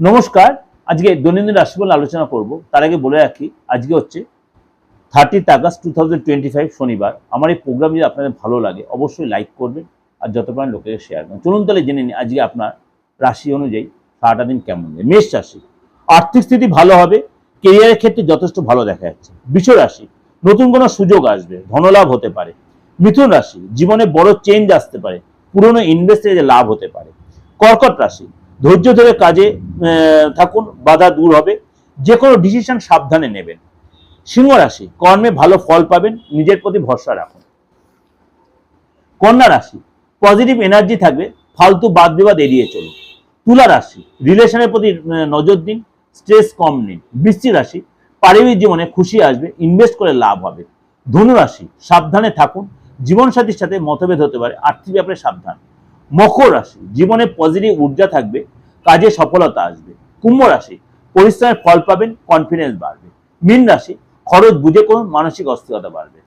নমস্কার, আজকে দৈনন্দিন রাশিফল আলোচনা করব। তার আগে বলে রাখি, আজকে হচ্ছে thirtieth August two thousand twenty five শনিবার। আমার এই প্রোগ্রাম যদি আপনাদের ভালো লাগে, অবশ্যই লাইক করবেন আর যত পারেন লোকেদের শেয়ার করবেন। চলুন তাহলে জেনে নিন আজকে আপনার রাশি অনুযায়ী সারাটা দিন কেমন যায়। মেষ রাশি, আর্থিক স্থিতি ভালো হবে কেরিয়ারের ক্ষেত্রে যথেষ্ট ভালো দেখা যাচ্ছে। বৃষ রাশি, নতুন কোনো সুযোগ আসবে, ধনলাভ হতে পারে। মিথুন রাশি, জীবনে বড় চেঞ্জ আসতে পারে, পুরনো ইনভেস্টে লাভ হতে পারে। কর্কট রাশি, ধৈর্য ধরে কাজে থাকুন, বাধা দূর হবে। যে কোনো ডিসিশন সাবধানে নেবেন। সিংহ রাশি, কর্মে ভালো ফল পাবেন, নিজের প্রতি ভরসা রাখুন। কন্যা রাশি পজিটিভ এনার্জি থাকবে, ফালতু বাদ বিবাদ এড়িয়ে চলুন। তুলা রাশি রিলেশনের প্রতি নজর দিন স্ট্রেস কম নিন। বৃশ্চিক রাশি, পারিবারিক জীবনে খুশি আসবে ইনভেস্ট করে লাভ হবে। ধনু রাশি, সাবধানে থাকুন, জীবনসাথীর সাথে মতভেদ হতে পারে, আর্থিক ব্যাপারে সাবধান। মকর রাশি, জীবনে পজিটিভ ঊর্জা থাকবে কাজে সফলতা আসবে। কুম্ভ রাশি, পরিশ্রমের ফল পাবেন কনফিডেন্স বাড়বে। মীন রাশি, খরচ বুঝে করুন মানসিক অস্থিরতা বাড়বে।